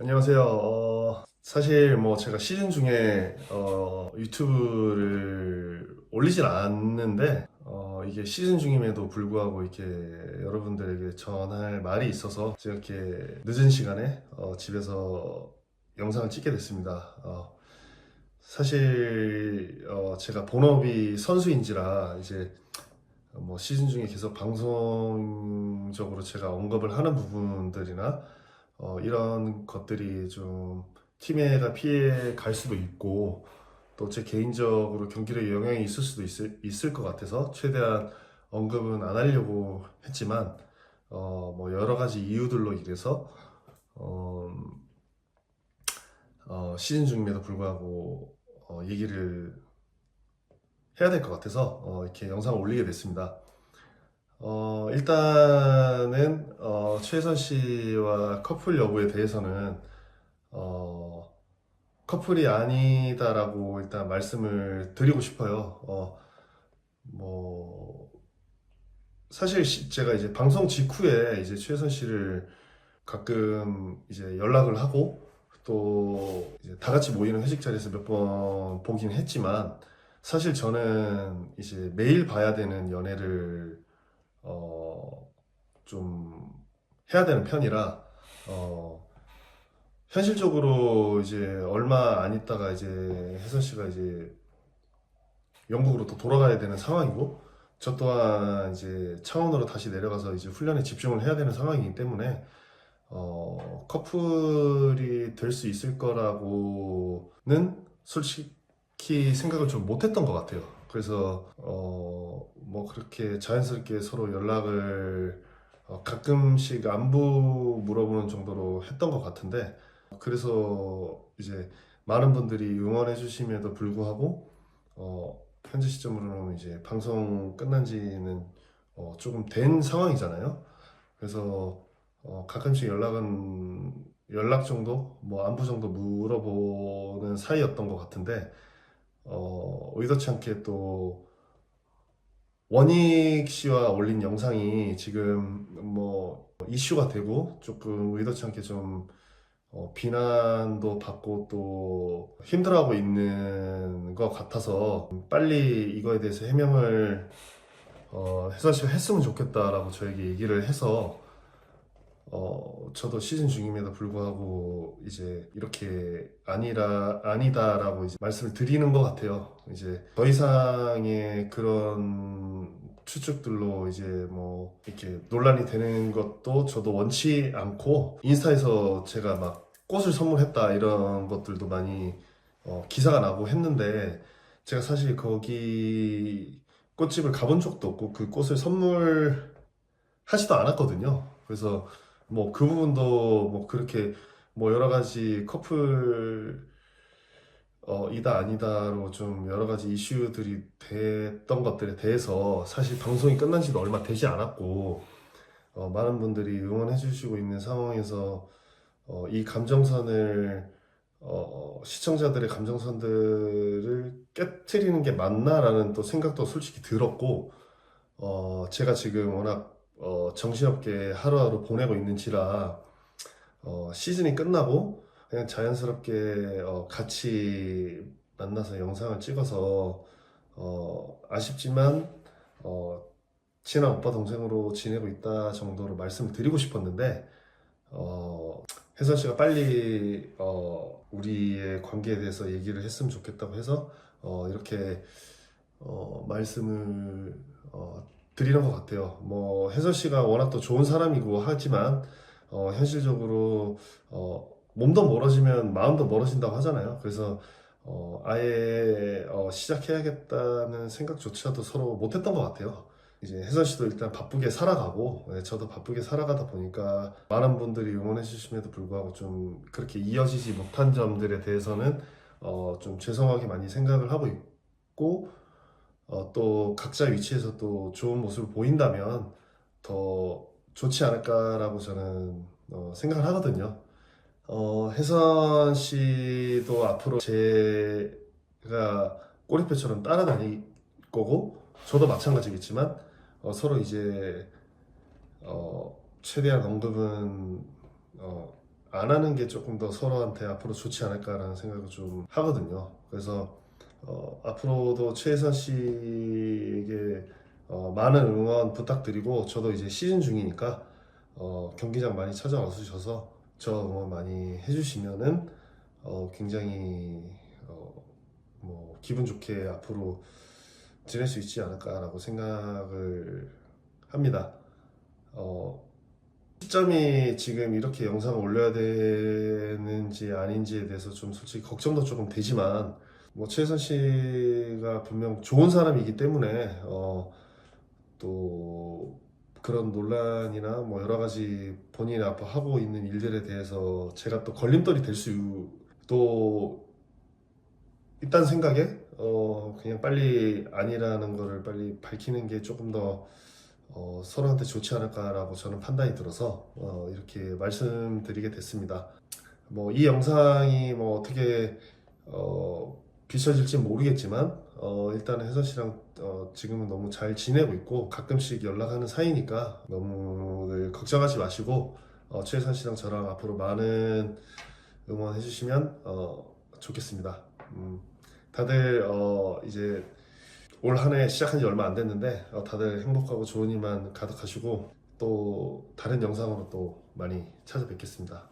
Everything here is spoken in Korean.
안녕하세요. 어, 사실 뭐 제가 시즌 중에 어, 유튜브를 올리진 않는데 어, 이게 시즌 중임에도 불구하고 이렇게 여러분들에게 전할 말이 있어서 제가 이렇게 늦은 시간에 어, 집에서 영상을 찍게 됐습니다. 어, 사실 어, 제가 본업이 선수인지라 이제 뭐 시즌 중에 계속 방송적으로 제가 언급을 하는 부분들이나 어, 이런 것들이 좀 팀에가 피해 갈 수도 있고 또 제 개인적으로 경기력에 영향이 있을 수도 있을, 있을 것 같아서 최대한 언급은 안 하려고 했지만 어, 뭐 여러 가지 이유들로 인해서 어, 어, 시즌 중임에도 불구하고 어, 얘기를 해야 될 것 같아서 어, 이렇게 영상을 올리게 됐습니다. 어, 일단은 어, 최선 씨와 커플 여부에 대해서는 어, 커플이 아니다라고 일단 말씀을 드리고 싶어요. 어, 뭐 사실 시- 제가 이제 방송 직후에 이제 최선 씨를 가끔 이제 연락을 하고 또 이제 다 같이 모이는 회식 자리에서 몇 번 보긴 했지만 사실 저는 이제 매일 봐야 되는 연애를 어, 좀 해야 되는 편이라 어, 현실적으로 이제 얼마 안 있다가 이제 혜선 씨가 이제 영국으로 또 돌아가야 되는 상황이고 저 또한 이제 창원으로 다시 내려가서 이제 훈련에 집중을 해야 되는 상황이기 때문에 어, 커플이 될 수 있을 거라고는 솔직히 생각을 좀 못했던 것 같아요. 그래서 어, 뭐 그렇게 자연스럽게 서로 연락을 어, 가끔씩 안부 물어보는 정도로 했던 것 같은데 그래서 이제 많은 분들이 응원해 주심에도 불구하고 어, 현재 시점으로는 이제 방송 끝난 지는 어, 조금 된 상황이잖아요. 그래서 어, 가끔씩 연락은 연락 정도, 뭐 안부 정도 물어보는 사이였던 것 같은데 어, 의도치 않게 또 원익 씨와 올린 영상이 지금 뭐 이슈가 되고 조금 의도치 않게 좀 어, 비난도 받고 또 힘들어하고 있는 것 같아서 빨리 이거에 대해서 해명을 어, 씨가 했으면 좋겠다라고 저에게 얘기를 해서 어, 저도 시즌 중임에도 불구하고 이제 이렇게 아니라 아니다라고 이제 말씀을 드리는 것 같아요. 이제 더 이상의 그런 추측들로 이제 뭐 이렇게 논란이 되는 것도 저도 원치 않고 인스타에서 제가 막 꽃을 선물했다 이런 것들도 많이 어, 기사가 나고 했는데 제가 사실 거기 꽃집을 가본 적도 없고 그 꽃을 선물하지도 않았거든요. 그래서 뭐 그 부분도 뭐 그렇게 뭐 여러 가지 커플 어 이다 아니다로 좀 여러 가지 이슈들이 됐던 것들에 대해서 사실 방송이 끝난 지도 얼마 되지 않았고 어 많은 분들이 응원해 주시고 있는 상황에서 어 이 감정선을 어 시청자들의 감정선들을 깨트리는 게 맞나라는 또 생각도 솔직히 들었고 어 제가 지금 워낙 어, 정신없게 하루하루 보내고 있는지라 어, 시즌이 끝나고 그냥 자연스럽게 어, 같이 만나서 영상을 찍어서 어, 아쉽지만 어, 친한 오빠 동생으로 지내고 있다 정도로 말씀을 드리고 싶었는데 어, 혜선 씨가 빨리 어, 우리의 관계에 대해서 얘기를 했으면 좋겠다고 해서 어, 이렇게 어, 말씀을 어, 드리는 것 같아요. 뭐 혜선 씨가 워낙 또 좋은 사람이고 하지만 어, 현실적으로 어, 몸도 멀어지면 마음도 멀어진다고 하잖아요. 그래서 어, 아예 어, 시작해야겠다는 생각조차도 서로 못했던 것 같아요. 이제 혜선 씨도 일단 바쁘게 살아가고 네, 저도 바쁘게 살아가다 보니까 많은 분들이 응원해 주심에도 불구하고 좀 그렇게 이어지지 못한 점들에 대해서는 어, 좀 죄송하게 많이 생각을 하고 있고 어, 또 각자 위치에서 또 좋은 모습을 보인다면 더 좋지 않을까라고 저는 어, 생각을 하거든요. 어, 혜선 씨도 앞으로 제가 꼬리표처럼 따라다닐 거고 저도 마찬가지겠지만 어, 서로 이제 어, 최대한 언급은 어, 안 하는 게 조금 더 서로한테 앞으로 좋지 않을까라는 생각을 좀 하거든요. 그래서 어, 앞으로도 최혜선 씨에게 어, 많은 응원 부탁드리고 저도 이제 시즌 중이니까 어, 경기장 많이 찾아와 주셔서 저 응원 많이 해주시면은 어, 굉장히 어, 뭐 기분 좋게 앞으로 지낼 수 있지 않을까라고 생각을 합니다. 어, 시점이 지금 이렇게 영상을 올려야 되는지 아닌지에 대해서 좀 솔직히 걱정도 조금 되지만 뭐 최선 씨가 분명 좋은 사람이기 때문에 어, 또 그런 논란이나 뭐 여러 가지 본인이 앞으로 하고 있는 일들에 대해서 제가 또 걸림돌이 될 수도 있다는 생각에 어, 그냥 빨리 아니라는 거를 빨리 밝히는 게 조금 더 어, 서로한테 좋지 않을까라고 저는 판단이 들어서 어, 이렇게 말씀드리게 됐습니다. 뭐 이 영상이 뭐 어떻게 어, 비춰질지 모르겠지만 어, 일단은 혜선 씨랑 어, 지금은 너무 잘 지내고 있고 가끔씩 연락하는 사이니까 너무 걱정하지 마시고 어, 최혜선 씨랑 저랑 앞으로 많은 응원 해 주시면 어, 좋겠습니다. 음, 다들 어, 이제 올 한 해 시작한 지 얼마 안 됐는데 어, 다들 행복하고 좋은 일만 가득하시고 또 다른 영상으로 또 많이 찾아뵙겠습니다.